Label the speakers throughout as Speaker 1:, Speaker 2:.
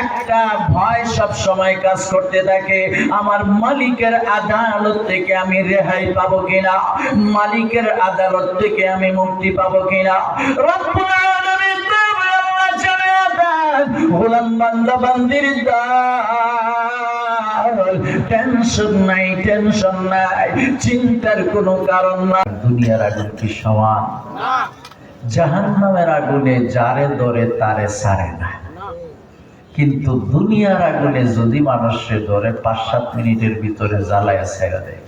Speaker 1: একটা ভয় সব সময় কাজ করতে থাকে। আমার মালিকের আদালত থেকে আমি রেহাই পাবো কিনা? মালিকের আদালত থেকে আমি মুক্তি পাবো কিনা? রব্বুল আলামিন আল্লাহ জানিয়ে দেন, গোলাম বান্দা বান্দির টেনশন নাই টেনশন নাই চিন্তার কোনো কারণ নাই। দুনিয়ার আগুন কি সমান? জাহান্নামের আগুনে যারে ধরে তারে সারে না। কিন্তু দুনিয়ার আগুনে যদি মানুষে ধরে পাঁচ সাত মিনিটের ভিতরে জ্বালায় ছেড়ে দেয়।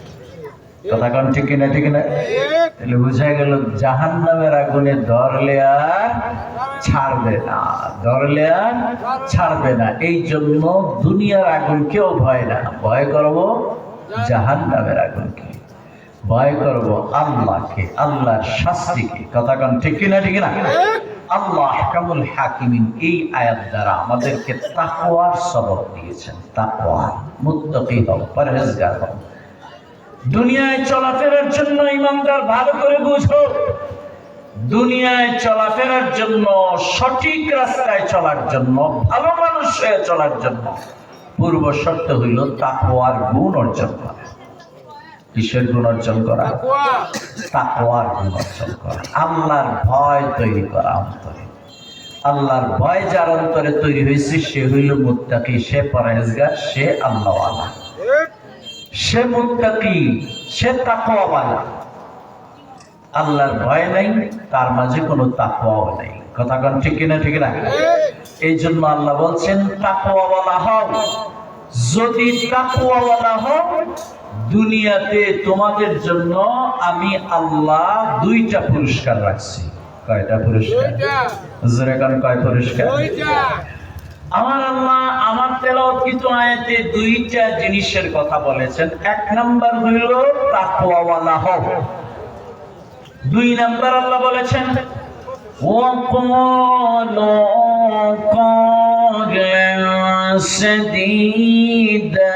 Speaker 1: কথা কন ঠিক কিনা, ঠিক না তাহলে বুঝা গেল জাহান নামের আগুনে ধরলে আর ছাড়বে না। ধরলে আর ছাড়বে না। এই জন্য দুনিয়ার আগুন কেউ ভয় না। ভয় করব জাহান নামের আগুনকে। ভয় করব আল্লাহকে, আল্লাহর শাস্তিকে। কথা কন ঠিক কিনা, ঠিক না আল্লাহ কামুল হাকিমিন এই আয়াত দ্বারা আমাদেরকে তাকওয়ার সবক দিয়েছেন, তাকওয়া। মুত্তাকি হও পরহেজগার হও দুনিয়ায় চলাফেরার জন্য ইমানদার ভালো করে বুঝো। দুনিয়ায় চলাফেরার জন্য, সঠিক রাস্তায় চলার জন্য, ভালো মানুষ হয়ে চলার জন্য। পূর্ব শর্ত হইল তাকওয়ার গুণ অর্জন করা। কিসের গুণ অর্জন করা? তাকওয়ার গুণ অর্জন করা। আল্লাহর ভয় তৈরি করা অন্তরে। আল্লাহর ভয় যার অন্তরে তৈরি হয়েছে সে হইল মুত্তাকি সে পরহেজগার সে আল্লাহওয়ালা। সে মুত্তাকি সে তাকওয়াওয়ালা। আল্লাহর ভয় নাই তার মাঝে কোনো তাকওয়াও নাই। কথা কোন ঠিক কিনা ঠিক না? এই জন্য আল্লাহ বলছেন তাকওয়াওয়ালা হও। যদি তাকওয়াওয়ালা হও দুনিয়াতে তোমাদের জন্য আমি আল্লাহ দুইটা পুরস্কার রাখছি কয়টা পুরস্কার জোরে কোন কয় পুরস্কার আমার আল্লাহ আমার তেলাওয়াতকৃত আয়াতে দুইটা জিনিসের কথা বলেছেন এক নাম্বার হইল তাকওয়াওয়ালা হও দুই নাম্বার আল্লাহ বলেছেন وقالوا قولا سديدا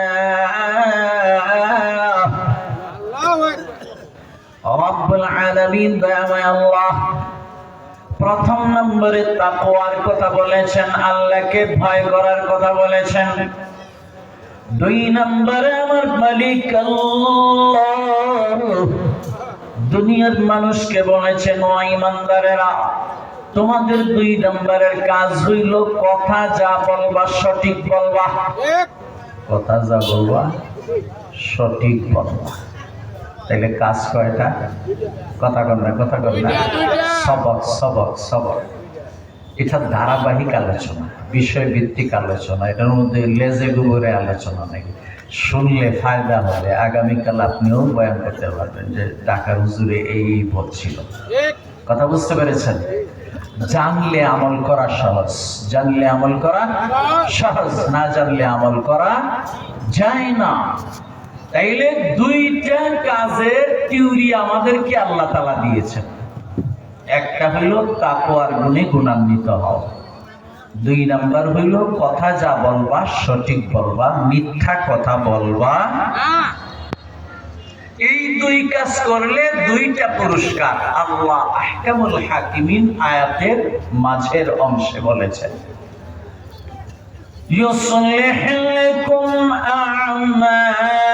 Speaker 1: রব্বুল আলামিন দয়াময় আল্লাহ। প্রথম নম্বরে তাকওয়ার কথা বলেছেন আল্লাহকে ভয় করার কথা বলেছেন। দুই নম্বরে আমার মালিক আল্লাহ। দুনিয়ার মানুষকে বলেছেন ও ইমানদারেরা তোমাদের দুই নম্বরের কাজ হইল কথা যা বলবা সঠিক বলবা। কথা যা বলবা সঠিক বলবা। তাহলে কাজ কয়টা? কথা কর না, কথা কর না। সবক সবক সবক। এটা ধারাবাহিক আলোচনা বিষয় ভিত্তিক আলোচনা, এটার মধ্যে লেজে গুবরে আলোচনা নেই। শুনলে ফায়দা হবে, আগামীকাল আপনিও বয়ান করতে পারবেন যে ঢাকার হুজুরে এই এই ছিল। কথা বুঝতে পেরেছেন? জানলে আমল করা সহজ, জানলে আমল করা সহজ, না জানলে আমল করা যায় না। তাইলে দুইটা কাজের টিউরি আমাদেরকে আল্লাহ তালা দিয়েছেন একটা হইল তাকওয়ার গুণে গুণান্বিত হও দুই নাম্বার হইল কথা যা বলবা সঠিক বলবা মিথ্যা কথা বলবা এই দুই কাজ করলে দুইটা পুরস্কার আল্লাহ আহকামুল হাকিমিন আয়াতের মাঝের অংশে বলেছেন يصلح لكم أعمالكم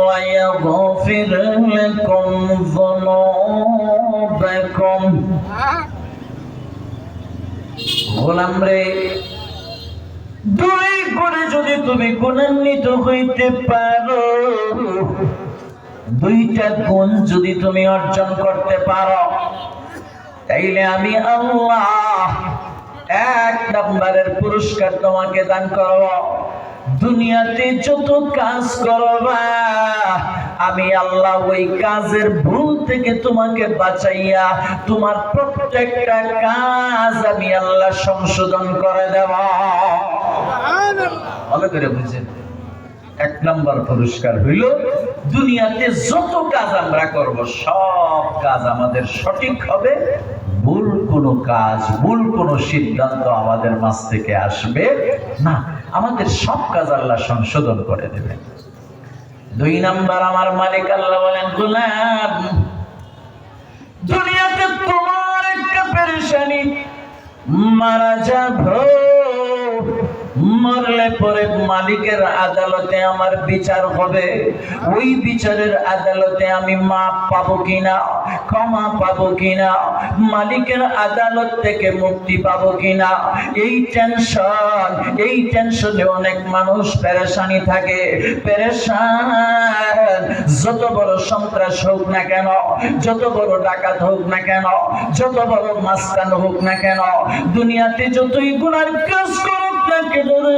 Speaker 1: ويغفر لكم ذنوبكم গোলাম রে দুই করে যদি তুমি গুণান্বিত হইতে পারো দুইটা গুণ যদি তুমি অর্জন করতে পারো তাইলে আমি আল্লাহ এক নম্বরের পুরস্কার তোমাকে দান করব দুনিয়াতে যত কাজ করবা আমি আল্লাহ ওই কাজের ভুল থেকে তোমাকে বাঁচাইয়া তোমার প্রত্যেকটা কাজ আমি আল্লাহ সংশোধন করে দেব। ভালো করে বুঝেন। এক নম্বর পুরস্কার হইল দুনিয়াতে যত কাজ আমরা করব সব কাজ আমাদের সঠিক হবে। কোনো কাজ, ভুল কোনো সিদ্ধান্ত আমাদের মাঝ থেকে আসবে না। আমাদের সব কাজ আল্লাহ সংশোধন করে দেবেন। দুই নাম্বার আমার মালিক আল্লাহ বলেন, গোলাম, দুনিয়াতে তোমার একটা পেরেশানি, মারা যাব। মরলে পরে মালিকের আদালতে আমার বিচার হবে। ওই বিচারের আদালতে আমি মাপ পাবো কিনা, ক্ষমা পাবো কিনা, মালিকের আদালত থেকে মুক্তি পাবো কিনা? এই টেনশন এই টেনশনে অনেক মানুষ পেরেশানি থাকে। পেরেশান, যত বড় সন্ত্রাস হোক না কেন, যত বড় ডাকাত হোক না কেন, যত বড় মাস্তান হোক না কেন, দুনিয়াতে যতই গুণার কাজ করুক রে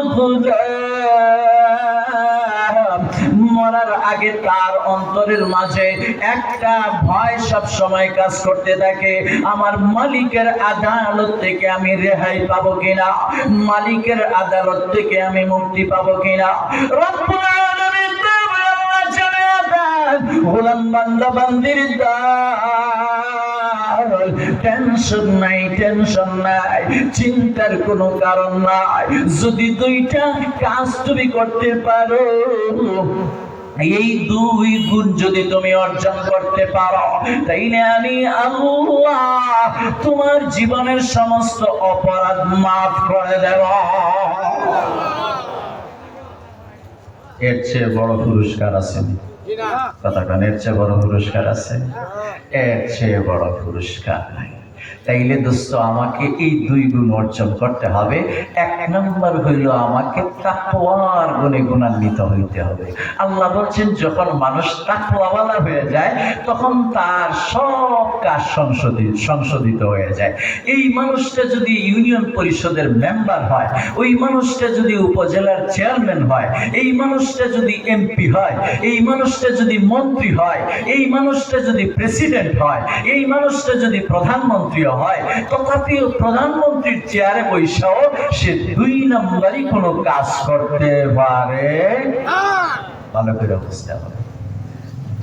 Speaker 1: মরার আগে তার অন্তরের মাঝে একটা ভয় সব সময় কাজ করতে থাকে। আমার মালিকের আদালত থেকে আমি রেহাই পাবো কিনা? মালিকের আদালত থেকে আমি মুক্তি পাবো কিনা? গোলাম বান্দা বান্দির দাল। টেনশন নাই টেনশন নাই, চিন্তার কোনো কারণ নাই। যদি দুইটা কাজ তুমি করতে পারো, এই দুই গুণ যদি তুমি অর্জন করতে পারো, তাইলে আমি আল্লাহ তোমার জীবনের সমস্ত অপরাধ মাফ করে দেব। এর চেয়ে বড় পুরস্কার আছে। কথা কান এর চেয়ে বড় পুরস্কার আছে। এর চেয়ে বড় পুরস্কার নাই। তাইলে দোস্ত, আমাকে এই দুই গুণ অর্জন করতে হবে। এক নম্বর হইল আমাকে তাকওয়ার গুণে গুণান্বিত হইতে হবে। আল্লাহ বলছেন, যখন মানুষ তাকওয়াওয়ালা হয়ে যায়, তখন তার সব কাজ সংশোধিত সংশোধিত হয়ে যায়। এই মানুষটা যদি ইউনিয়ন পরিষদের মেম্বার হয়, ওই মানুষটা যদি উপজেলার চেয়ারম্যান হয়, এই মানুষটা যদি এমপি হয়, এই মানুষটা যদি মন্ত্রী হয়, এই মানুষটা যদি প্রেসিডেন্ট হয়, এই মানুষটা যদি প্রধানমন্ত্রী তথাপিও প্রধানমন্ত্রীর চেয়ারে বৈশাও সে দুই নম্বরই কোনো কাজ করতে পারে। ভালো করে বুঝতে হবে।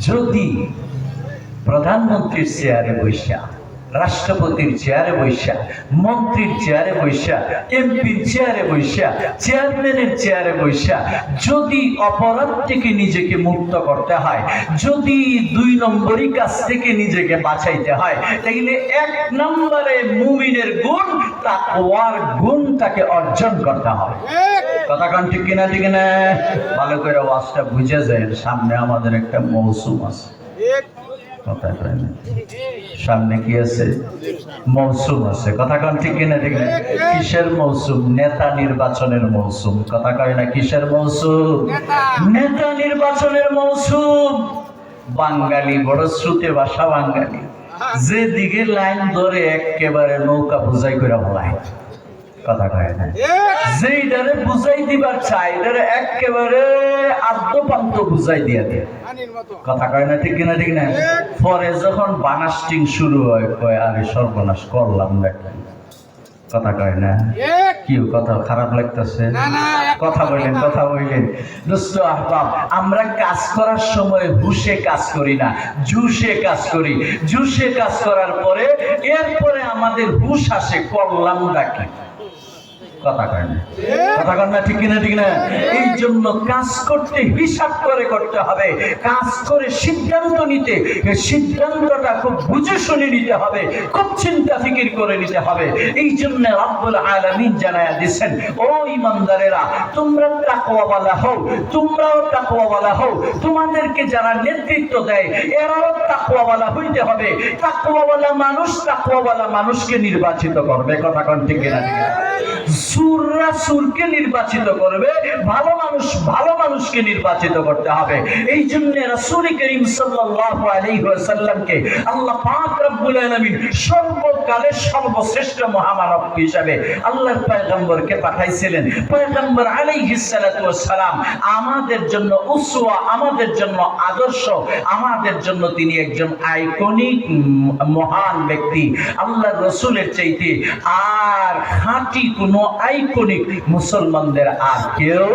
Speaker 1: যদি প্রধানমন্ত্রীর চেয়ারে বৈশা রাষ্ট্রপতির চেয়ারে বৈশা মন্ত্রীর চেয়ারে বৈশা এমপির চেয়ারে বৈশা চেয়ারম্যানের চেয়ারে বৈশা যদি অপরাধ থেকে নিজেকে মুক্ত করতে হয় যদি দুই নম্বরই কাছ থেকে নিজেকে বাঁচাইতে হয় তাইলে এক নম্বরে মুমিনের গুণ তাকওয়ার গুণ তাকে অর্জন করতে হবে কথা কান ঠিক কিনা ঠিক না ভালো করে ওয়াজটা বুঝে যায় সামনে আমাদের একটা মৌসুম আছে। কথা কয় না? সামনে কি আছে? মৌসুম আছে। কথা কন ঠিক কিনা ঠিক না? কিসের মৌসুম? নেতা নির্বাচনের মৌসুম। কথা কয় না কিসের মৌসুম? নেতা। নির্বাচনের মৌসুম। বাঙালি বড় শ্রুতে ভাষা বাঙালি। যেদিকে লাইন ধরে একেবারে নৌকা বুঝাই করে বলায়। কথা কয় না যেইটারে বুঝাই দিবার চাই এটারে একেবারে আদ্য পান্ত বুঝাই দিয়া দিয়ে কথা কয় না ঠিক কিনা ঠিক না পরে যখন বানাস্টিং শুরু হয় কয় আরে সর্বনাশ করলাম কথা কয় না কথা খারাপ লাগতেছে? কথা বললেন কথা বললেন। দোস্ত আহবাব আমরা কাজ করার সময় হুশে কাজ করি না জুসে কাজ করি। জুসে কাজ করার পরে এরপরে আমাদের হুশ আসে করলাম নাকি কথা কয় না কথা কয় না ঠিক কিনা, ঠিক না? এই জন্য কাজ করতে হিসাব করে করতে হবে। কাজ করে সিদ্ধান্ত নিতে সিদ্ধান্তটা খুব বুঝে শুনে নিতে হবে। খুব চিন্তা ফিকির করে নিতে হবে। এই জন্য জানায়া দিয়েছেন ও ইমানদারেরা, তোমরা তাকওয়াওয়ালা হও, তোমরাও তাকওয়াওয়ালা হও। তোমাদেরকে যারা নেতৃত্ব দেয়, এরাও তাকওয়াওয়ালা হইতে হবে। তাকওয়াওয়ালা মানুষ তাকওয়াওয়ালা মানুষকে নির্বাচিত করবে। কথা? সুররা সুরকে নির্বাচিত করবে, ভালো মানুষ ভালো মানুষকে নির্বাচিত করতে হবে। এই জন্য রাসূল করিম সাল্লাল্লাহু আলাইহি ওয়াসাল্লামকে আল্লাহ পাক রব্বুল আলামিন সর্বকালের সর্বশ্রেষ্ঠ মহামানব হিসাবে আল্লাহর পয়গম্বরকে পাঠাইছিলেন। পয়গম্বর আলাইহিস সালাতু ওয়াসসালাম আমাদের জন্য উসওয়া, আমাদের জন্য আদর্শ, আমাদের জন্য তিনি একজন আইকনিক মহান ব্যক্তি। আল্লাহর রসুলের চাইতে আর খাঁটি কোনো আইকনিক মুসলমানদের আর কেউ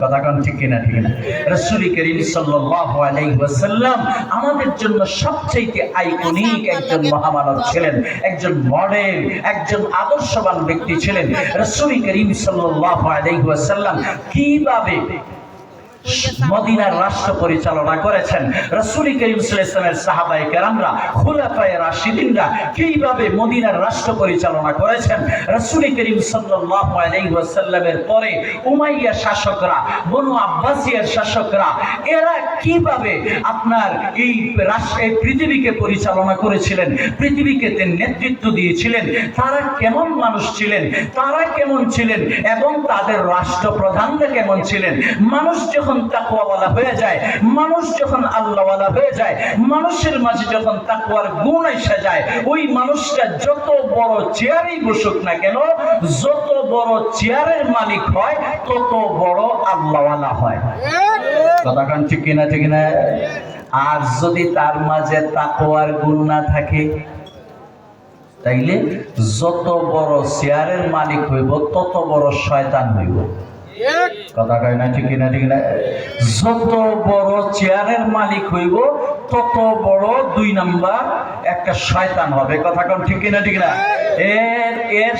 Speaker 1: কথা কোন ঠিক কিনা ঠিক না রাসূল করিম সাল্লাল্লাহু আলাইহি ওয়াসাল্লাম আমাদের জন্য সবচেয়ে আইকনিক একজন মহামানব ছিলেন একজন মডেল একজন আদর্শবান ব্যক্তি ছিলেন। রসুলি করিম সাল্লাহ আলাইহি ওয়াসাল্লাম কীভাবে মদিনার রাষ্ট্র পরিচালনা করেছেন। রসুল করিম ইসলামের সাহাবাই কেরামরা, খুলাফায়ে রাশিদিনরা কীভাবে মদিনার রাষ্ট্র পরিচালনা করেছেন? করিম পরে উমাইয়া শাসকরা, বনু আব্বাসিয়ার শাসকরা, এরা কীভাবে আপনার এই রাষ্ট্র পৃথিবীকে পরিচালনা করেছিলেন? পৃথিবীকে নেতৃত্ব দিয়েছিলেন। তারা কেমন মানুষ ছিলেন? তারা কেমন ছিলেন? এবং তাদের রাষ্ট্রপ্রধানরা কেমন ছিলেন? মানুষ যখন তাকুয়াওয়ালা হয়ে যায়, মানুষ যখন আল্লাহওয়ালা হয়ে যায়, মানুষের মাঝে যখন তাকুয়ার গুণ এসে যায়, ওই মানুষটা যত বড় চেয়ারেই বসুক না কেন, যত বড় চেয়ারের মালিক হয়, তত বড় আল্লাহওয়ালা হয়। কথাখান ঠিক কিনা, ঠিক না আর যদি তার মাঝে তাকওয়ার গুণ না থাকে, তাইলে যত বড় চেয়ারের মালিক হইব, তত বড় শয়তান হইব। কথা কয় না ঠিক না ঠিক না যত বড় চেয়ারের মালিক হইব, তত বড় দুই নাম্বার একটা শয়তান হবে। কথা কোন ঠিক না ঠিক না এর এর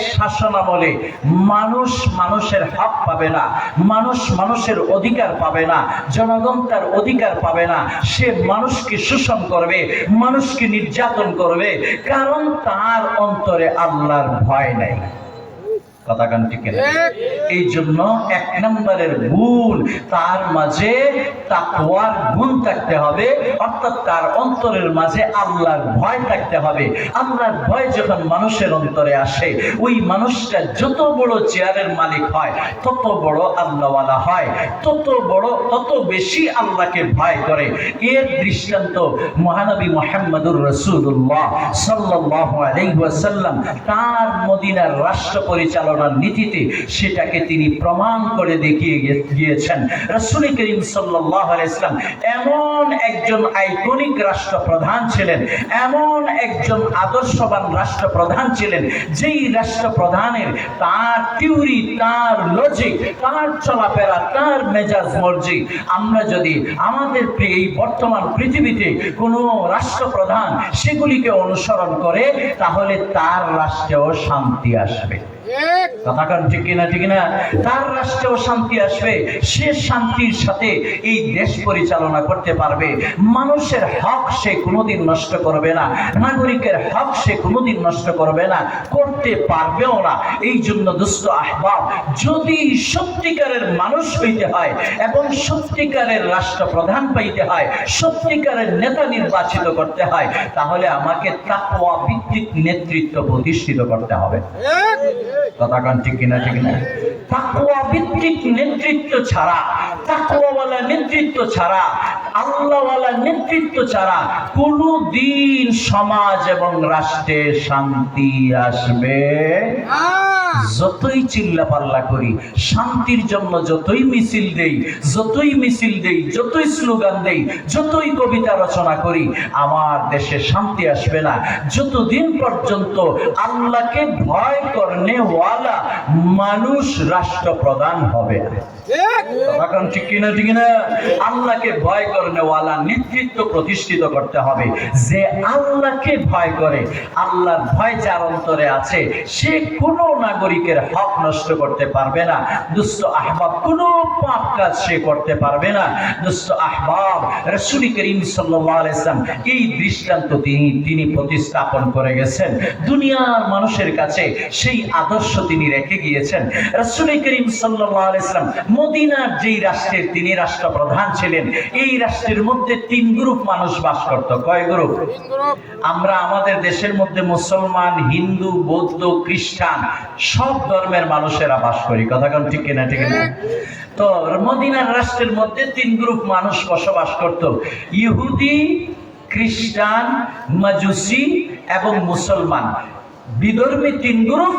Speaker 1: মানুষ মানুষের হক পাবে না, মানুষ মানুষের অধিকার পাবে না, জনগণ তার অধিকার পাবে না, সে মানুষকে শোষণ করবে, মানুষকে নির্যাতন করবে, কারণ তার অন্তরে আল্লাহর ভয় নাই। কথা কান ঠিক এই জন্য এক নম্বরের গুণ তার মাঝে তাকওয়ার গুণ থাকতে হবে, অর্থাৎ তার অন্তরের মাঝে আল্লাহর ভয় থাকতে হবে। আল্লাহর ভয় যখন মানুষের অন্তরে আসে, ওই মানুষটা যত বড় চেয়ারের মালিক হয়, তত বড় আল্লাহওয়ালা হয়, তত বড়, তত বেশি আল্লাহকে ভয় করে। এর দৃষ্টান্ত মহানবী মোহাম্মদুর রসুল্লাহ সাল্লাল্লাহু আলাইহি ওয়াসাল্লাম তার মদিনার রাষ্ট্র পরিচালনার নীতিতে সেটাকে তিনি প্রমাণ করে দেখিয়ে গিয়েছেন। রসুল করিম আলাইহি ইসলাম এমন একজন আইকনিক রাষ্ট্রপ্রধান ছিলেন, এমন একজন আদর্শবান রাষ্ট্রপ্রধান ছিলেন, যেই রাষ্ট্রপ্রধানের তার থিওরি তার লজিক তার চলাফেরা, তার মেজাজ মর্জি, আমরা যদি আমাদের এই বর্তমান পৃথিবীতে কোনো রাষ্ট্রপ্রধান সেগুলিকে অনুসরণ করে, তাহলে তার রাষ্ট্রেও শান্তি আসবে। কথা কান ঠিক কিনা ঠিক না তার রাষ্ট্রেও শান্তি আসবে সে শান্তির সাথে এই দেশ পরিচালনা করতে পারবে। মানুষের হক সে কোনোদিন নষ্ট করবে না নাগরিকের হক সে কোনোদিন নষ্ট করবে না করতে পারবেও না। এই জন্য দুষ্ট আহবাব যদি সত্যিকারের মানুষ হইতে হয় এবং সত্যিকারের রাষ্ট্রপ্রধান পাইতে হয় সত্যিকারের নেতা নির্বাচিত করতে হয় তাহলে আমাকে তাকওয়া ভিত্তিক নেতৃত্ব প্রতিষ্ঠিত করতে হবে। ঠিক কিনা, ঠিক না? তাকুয়া ভিত্তিক নেতৃত্ব ছাড়া তাকুয়াওয়ালা নেতৃত্ব ছাড়া, আল্লাহওয়ালা নেতৃত্ব ছাড়া কোনো দিন সমাজ এবং রাষ্ট্রে শান্তি আসবে যতই চিল্লা পাল্লা করি, শান্তির জন্য যতই মিছিল দেই, যতই মিছিল দেই, যতই স্লোগান দেই, যতই কবিতা রচনা করি, আমার দেশে শান্তি আসবে না। যতদিন পর্যন্ত আল্লাহকে ভয় করনেওয়ালা মানুষ রাষ্ট্র রাষ্ট্রপ্রধান হবে না। ঠিক কিনা, ঠিক আল্লাহকে ভয় নেতৃত্ব প্রতিষ্ঠিত করতে হবে। যে আল্লাহকে ভয় করে, আল্লাহর ভয় যার অন্তরে আছে, সে কোনো নাগরিকের হক নষ্ট করতে পারবে না। আহবাব, কোনো পাপ কাজ সে করতে পারবে না। আহবাব করিম সাল্লাম, এই দৃষ্টান্ত তিনি তিনি প্রতিস্থাপন করে গেছেন। দুনিয়ার মানুষের কাছে সেই আদর্শ তিনি রেখে গিয়েছেন। রসুল করিম সাল্লাম মদিনার যেই রাষ্ট্রের তিনি রাষ্ট্রপ্রধান ছিলেন এই রাষ্ট্রের মধ্যে তিন গ্রুপ মানুষ বাস করত। কয় গ্রুপ? আমরা আমাদের দেশের মধ্যে মুসলমান হিন্দু বৌদ্ধ খ্রিস্টান সব ধর্মের মানুষেরা বাস করি। কথা কোন ঠিক কিনা ঠিক না? তো মদিনার রাষ্ট্রের মধ্যে তিন গ্রুপ মানুষ বসবাস করত। ইহুদি খ্রিস্টান মাজুসি এবং মুসলমান। বিধর্মী তিন গ্রুপ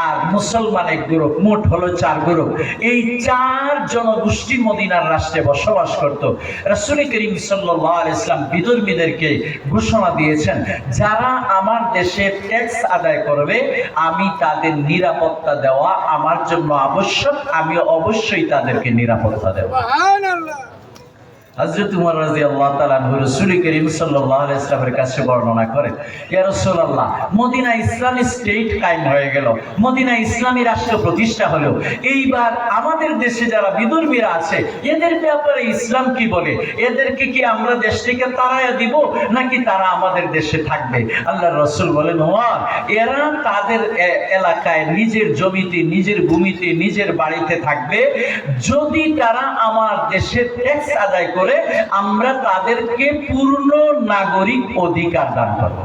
Speaker 1: আর মুসলমান এক গ্রুপ, মোট হলো চার গ্রুপ। এই চার জনগোষ্ঠী মদিনার রাষ্ট্রে বসবাস করত। রাসূল করিম সাল্লাল্লাহু ইসলাম বিধর্মীদেরকে ঘোষণা দিয়েছেন, যারা আমার দেশে ট্যাক্স আদায় করবে, আমি তাদের নিরাপত্তা দেওয়া আমার জন্য আবশ্যক আমি অবশ্যই তাদেরকে নিরাপত্তা দেব। হযরত উমর কাছে বর্ণনা করেন, ইয়া মদিনা স্টেট কায়েম হয়ে গেল। মদিনা ইসলামী রাষ্ট্র প্রতিষ্ঠা হলো। এইবার আমাদের দেশে যারা আছে, এদের ব্যাপারে ইসলাম কি বলে? এদেরকে কি আমরা দেশ থেকে দিব, নাকি তারা আমাদের দেশে থাকবে? আল্লাহ রসুল বলেন ওমর এরা তাদের এলাকায় নিজের জমিতে, নিজের ভূমিতে, নিজের বাড়িতে থাকবে। যদি তারা আমার দেশে ট্যাক্স আদায় করে আমরা তাদেরকে পূর্ণ নাগরিক অধিকার দান করব।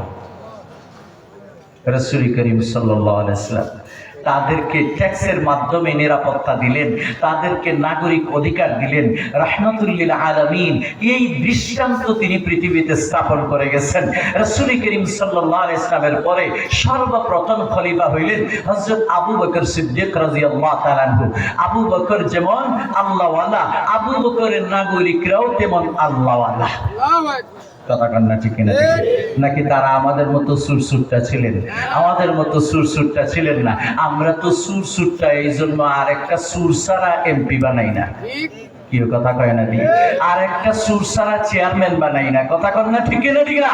Speaker 1: রসুল করিম সাল্লাম তাদেরকে ট্যাক্সের মাধ্যমে নিরাপত্তা দিলেন, তাদেরকে নাগরিক অধিকার দিলেন। রহমতুল্লিল আলমিন এই দৃষ্টান্ত তিনি পৃথিবীতে স্থাপন করে গেছেন। রসুল করিম সাল্লাহ ইসলামের পরে সর্বপ্রথম খলিফা হইলেন হজরত আবু বকর সিদ্দিক রাজি আল্লাহ আবু বকর যেমন আল্লাহওয়ালা, আবু বকরের নাগরিকরাও তেমন আল্লাহওয়ালা। কথা কান্না ঠিক কিনা নাকি তারা আমাদের মতো সুরসুরটা ছিলেন? আমাদের মতো সুরসুরটা ছিলেন না। আমরা তো সুরসুরটা এই জন্য আরেকটা সুরসারা এমপি বানাই না। কেউ কথা কয় না ঠিক আর একটা সুরসারা চেয়ারম্যান বানাই না। কথা কয় না ঠিক না ঠিক না?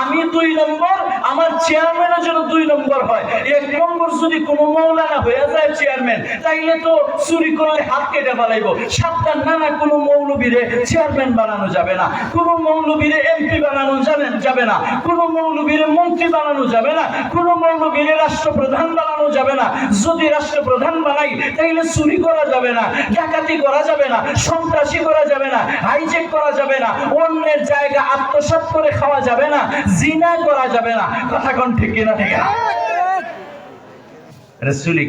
Speaker 1: আমি দুই নম্বর, আমার চেয়ারম্যানও যেন দুই নম্বর হয়। এক নম্বর যদি কোনো মৌলানা হয়ে যায় চেয়ারম্যান তাইলে তো চুরি করলে হাত কেটে ফেলাইব। সাবধান না না কোনো মৌলবীরে চেয়ারম্যান বানানো যাবে না। কোনো মৌলবীরে এমপি বানানো যাবে যাবে না। কোনো মৌলবীরে মন্ত্রী বানানো যাবে না। কোনো মৌলবীরে রাষ্ট্রপ্রধান বানানো যাবে না। যদি রাষ্ট্রপ্রধান বানাই, তাইলে চুরি করা যাবে না, ডাকাতি করা যাবে না। সন্ত্রাসী করা যাবে না হাইজেক করা যাবে না, অন্যের জায়গা আত্মসাৎ করে খাওয়া যাবে না, জিনা করা যাবে না। কথা কোন ঠিক কিনা? ঠিক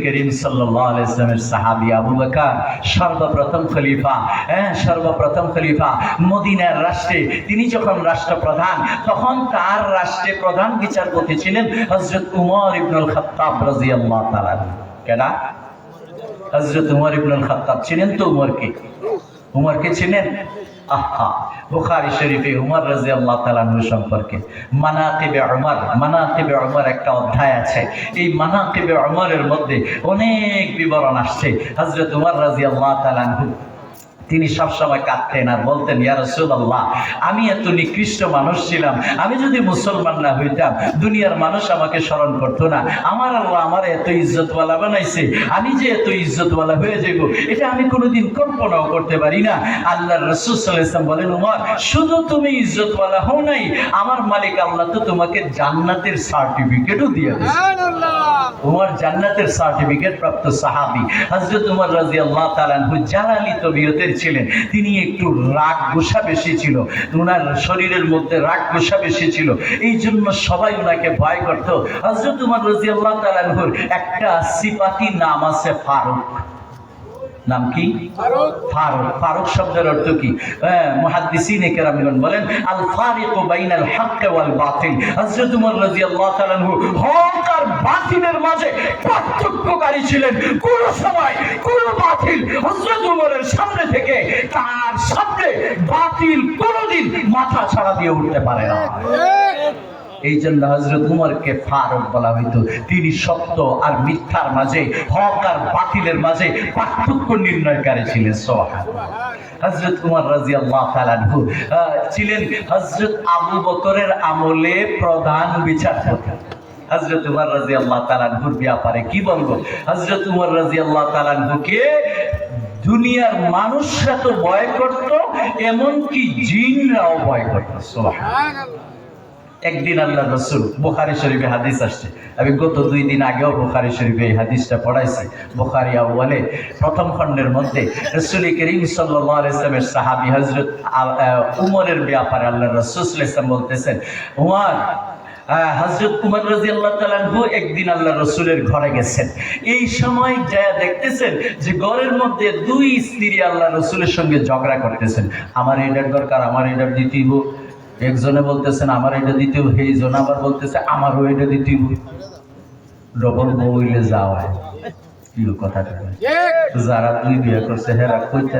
Speaker 1: করিম সাল্লামের সাহাবি আবু বকর, সর্বপ্রথম খলিফা হ্যাঁ সর্বপ্রথম খলিফা মদিনার রাষ্ট্রে, তিনি যখন রাষ্ট্রপ্রধান, তখন তার রাষ্ট্রে প্রধান বিচারপতি ছিলেন হজরত উমর ইবনুল খত্তাব রাজিয়াল্লাহ তাআলা কেনা? হজরত উমর ইবনুল খত্তাব ছিলেন তো উমরকে। উমরকে চিনেন? আহা, বুখারি শরীফে উমর রাজি আল্লাহ আনহু সম্পর্কে। মানাকিবে অমর মানাকিবে অমর একটা অধ্যায় আছে। এই মানাকিবে অমরের মধ্যে অনেক বিবরণ আসছে। হজরত উমর রাজি আল্লাহ আনহু তিনি সবসময় কাঁদতেন আর বলতেন ইয়া রাসূলুল্লাহ আমি এত নিকৃষ্ট মানুষ ছিলাম। আমি যদি মুসলমান না হইতাম দুনিয়ার মানুষ আমাকে স্মরণ করতো না। আমার আল্লাহ আমার এত ইজ্জতওয়ালা বানাইছে। আমি যে এত ইজ্জতওয়ালা হয়ে যাব এটা আমি কোনোদিন কল্পনাও করতে পারি না। আল্লাহ রসুল ওয়াসাল্লাম বলেন উমর শুধু তুমি ইজ্জতওয়ালা হও নাই আমার মালিক আল্লাহ তো তোমাকে জান্নাতের সার্টিফিকেটও দিয়ে উমর জান্নাতের সার্টিফিকেট প্রাপ্ত সাহাবি হযরত উমর রাদিয়াল্লাহু তাআলা আনহু জালালি তবিয়তের ছিলেন তিনি একটু রাগ গোসা বেশি ছিল উনার শরীরের মধ্যে রাগ গোসা বেশি ছিল। এই জন্য সবাই উনাকে ভয় করত। হযরত উমর রাদিয়াল্লাহু তাআলা আনহুর একটা সিফাতি নাম আছে ফারুক। নাম কি? ফারুক। ফারুক। শব্দের অর্থ কি? হ্যাঁ, মুহাদ্দিসিনে কেরামগণ বলেন আল ফারিকু বাইনাল হক ওয়াল বাতিল। হযরত উমর রাদিয়াল্লাহু তাআলা আনহু হক আর বাতিলের মাঝে পার্থক্যকারী ছিলেন। কোন সময় কোন বাতিল হযরত থেকে তার সামনে বাতিল কোনোদিন মাথা ছাড়া দিয়ে উঠতে পারে না। এই জন্য হজরত উমরকে ফারুক বলা হইতো। তিনি সত্য আর মিথ্যার মাঝে, হক আর বাতিলের মাঝে পার্থক্য নির্ণয়কারী ছিলেন, সোহান। হজরত উমর রাজি আল্লাহ তালানহু ছিলেন হজরত আবু বকরের আমলে প্রধান বিচারপতি। হজরত উমর রাজি আল্লাহ তালানহুর ব্যাপারে কি বলব? হজরত উমর রাজি আল্লাহ তালানহুকে দুনিয়ার মানুষরা তো ভয় করত, এমনকি জিনরাও ভয় করতো। একদিন আল্লাহ রসুল বোখারি শরীফে হাদিস আসছে। আমি গত দুই দিন আগেও বোখারি শরীফে এই হাদিসটা পড়াইছি। বোখারি বলে প্রথম খণ্ডের মধ্যে রসুল করিম সাল্লাহ ইসলামের সাহাবি হজরত উমরের ব্যাপারে আল্লাহ রসুল ইসলাম বলতেছেন, উমর হজরত কুমার রাজি আল্লাহ তালানহু একদিন আল্লাহ রসুলের ঘরে গেছেন। এই সময় যা দেখতেছেন যে ঘরের মধ্যে দুই স্ত্রী আল্লাহ রসুলের সঙ্গে ঝগড়া করতেছেন। আমার এটার দরকার আমার এটার হোক একজনে বলতেছেন আমার এটা দিতে এই জন আবার বলতেছে আমারও এটা দিতে ডবল বইলে যাওয়া কি কথা যারা তুই বিয়ে করছে হেরা কইতে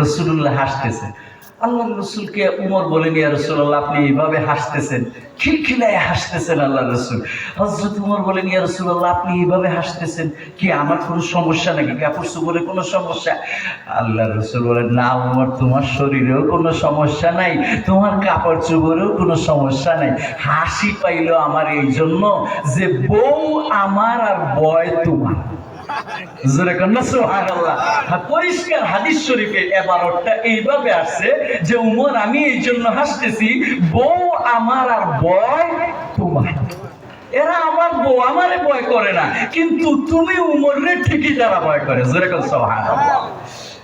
Speaker 1: রসুল্লাহ হাসতেছে। আল্লাহ রসুলকে উমর বলেন ইয়া রসুল্লাহ, আপনি এইভাবে হাসতেছেন? খিলখিলায় হাসতেছেন আল্লাহ রসুল। হজরত উমর বলেন ইয়া রসুল্লাহ, আপনি এইভাবে হাসতেছেন? কি আমার কোনো সমস্যা নাকি? কাপড় চোপড়ে কোনো সমস্যা? আল্লাহ রসুল বলেন, না উমর, তোমার শরীরেও কোনো সমস্যা নাই, তোমার কাপড় চোপড়েও কোনো সমস্যা নাই। হাসি পাইলো আমার এই জন্য যে বউ আমার আর বয় তোমার। হ্যাঁ, পরিষ্কার হাদিস শরীফে এবারটা এইভাবে আসছে যে উমর আমি এই জন্য হাসতেছি বউ আমার আর বয় তোমার। এরা আমার বউ আমারে ভয় করে না কিন্তু তুমি উমরে ঠিকই যারা ভয় করে। জোরে কন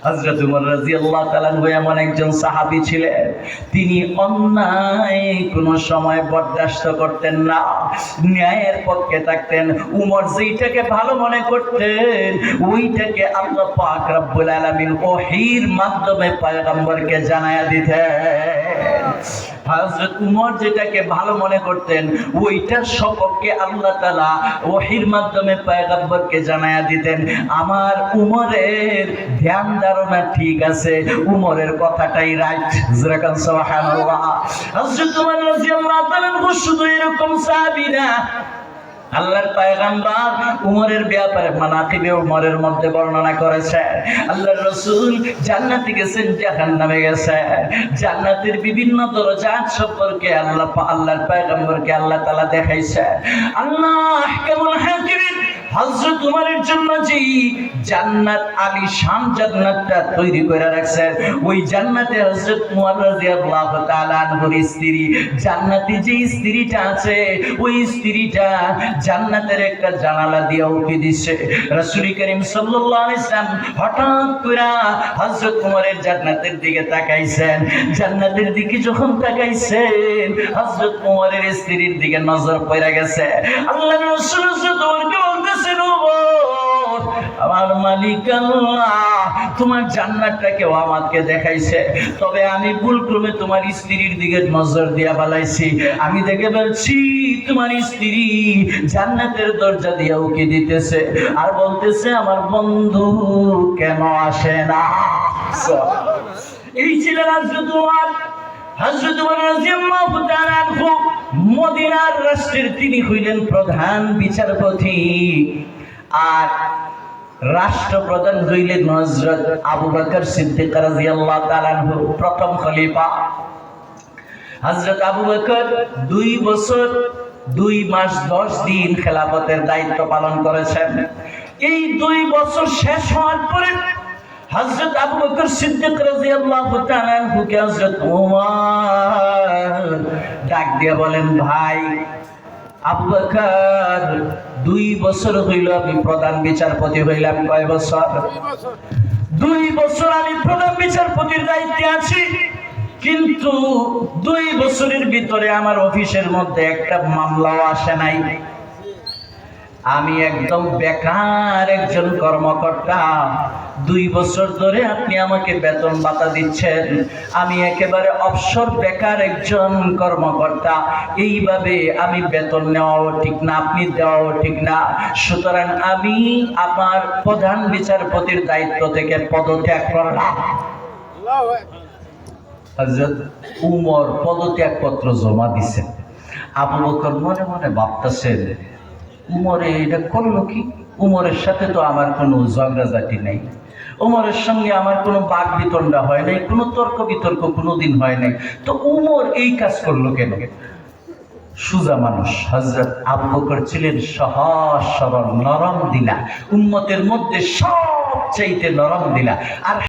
Speaker 1: হযরত উমর রাদিয়াল্লাহু তাআলা এমন একজন সাহাবী ছিলেন। তিনি অন্যায় কোনো সময় বরদাস্ত করতেন না, ন্যায়ের পক্ষে থাকতেন। উমর যেইটাকে ভালো মনে করতেন, ওইটাকে আল্লাহ পাক রব্বুল আলামিন ওহির মাধ্যমে পয়গম্বরকে জানায়া দিতেন। হযরত উমর যেটাকে ভালো মনে করতেন ওইটার সপক্ষে আল্লাহ তাআলা ওহির মাধ্যমে পয়গম্বরকে জানায়া দিতেন, আমার উমরের ধ্যান ধারণা ঠিক আছে, উমরের কথাটাই রাইট। যেরকম সুবহানাল্লাহ। হযরত উমর রাদিয়াল্লাহু তাআলা শুধু এরকম সাহাবী না আল্লাহর পায়গাম্বার উমরের ব্যাপারে মানাকিবে উমরের মধ্যে বর্ণনা করেছে। আল্লাহর রসুল জান্নাতে গেছেন, জাহান্নামে গেছে। জান্নাতের বিভিন্ন দরজাত সম্পর্কে আল্লাহ আল্লাহর পায়গাম্বরকে আল্লাহ তালা দেখাইছে। আল্লাহ কেমন হাকিমিন হযরত উমরের জন্য যে জান্নাত আলী শান জান্নাতটা তৈরি করে রাখছেন ওই জান্নাতে হযরত উমর রাদিয়াল্লাহু তাআলা আনহুর স্ত্রী, জান্নাতে যে স্ত্রীটা আছে, ওই স্ত্রীটা জান্নাতের একটা জানালা দিয়ে উঠে দিচ্ছে রাসূল করিম সাল্লাল্লাহু আলাইহি সাল্লাম হঠাৎ করে হযরত উমরের জান্নাতের দিকে তাকাইছেন। জান্নাতের দিকে যখন তাকাইছেন, হযরত উমরের স্ত্রীর দিকে নজর পড়ে গেছে। আল্লাহর রাসূল হযরত উমরকে বলতেছেন আমার মালিক আল্লাহ, তোমার জান্নাতটা কেউ আমাকে দেখাইছে। তবে আমি ভুলক্রমে তোমার স্ত্রীর দিকে নজর দিয়া বালাইছি। আমি দেখে বলছি, তোমার স্ত্রী জান্নাতের দরজা দিয়া উকি দিতেছে। আর বলতেছে, আমার বন্ধু কেন আসে না? এই ছিলেন হযরত উমর হযরত উমর রাদিয়াল্লাহু তাআলা মদিনার রাষ্ট্রের তিনি হইলেন প্রধান বিচারপতি। আর রাষ্ট্রপ্রধান হইলেন হযরত আবু বকর সিদ্দিক রাদিয়াল্লাহু প্রথম খলিফা। হযরত আবু বকর দুই বছর, দুই মাস, দশ দিন খেলাফতের দায়িত্ব পালন করেছেন। এই দুই বছর শেষ হওয়ার পরে হযরত আবু বকর সিদ্দিক রাদিয়াল্লাহু তাআলা আনহুকে হযরত ওমর ডাক দিয়ে বলেন ভাই আবু বকর দুই বছর হইল আমি প্রধান বিচারপতি হইলাম কয় বছর। দুই বছর আমি প্রধান বিচারপতির দায়িত্বে আছি কিন্তু দুই বছরের ভিতরে আমার অফিসের মধ্যে একটা মামলাও আসে নাই। আমি একদম বেকার একজন কর্মকর্তা। দুই বছর ধরে আপনি আমাকে বেতন ভাতা দিচ্ছেন। আমি একেবারে অবসর বেকার একজন কর্মকর্তা। এইভাবে আমি বেতন নেওয়াও ঠিক না, আপনি দেওয়াও ঠিক না। সুতরাং আমি আমার প্রধান বিচারপতির দায়িত্ব থেকে পদত্যাগ করলাম। উমর পদত্যাগপত্র জমা দিছেন। আবু বকর মনে মনে ভাবতেছেন উমরে এটা করল কি? উমরের সাথে তো আমার কোনো ঝগড়াঝাটি নেই। উমরের সঙ্গে আমার কোনো বাক বিতণ্ডা হয় নাই, কোনো তর্ক বিতর্ক কোনোদিন হয় নাই। তো উমর এই কাজ করল কেন? সুজা মানুষ হজরত আবু বকর ছিলেন সহজ, সরল, নরম দিলা। উম্মতের মধ্যে সব চাইতে নরম দিলা। আর